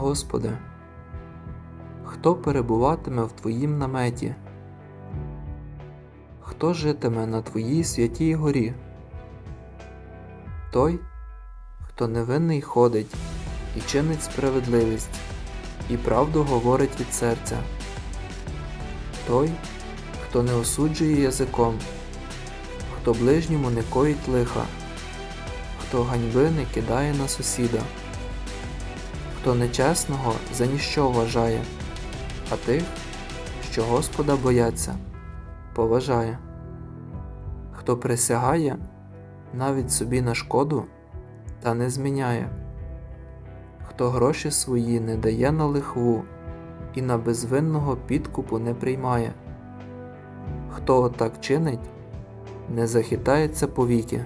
Господи? Хто перебуватиме в Твоїм наметі? Хто житиме на Твоїй святій горі? Той, хто невинний ходить і чинить справедливість, і правду говорить від серця. Той, хто не осуджує язиком, хто ближньому не коїть лиха, хто ганьби не кидає на сусіда, хто нечесного за ніщо вважає, а тих, що Господа бояться, поважає, хто присягає навіть собі на шкоду та не зміняє, хто гроші свої не дає на лихву і на безвинного підкупу не приймає, хто отак чинить, не захитається повіки.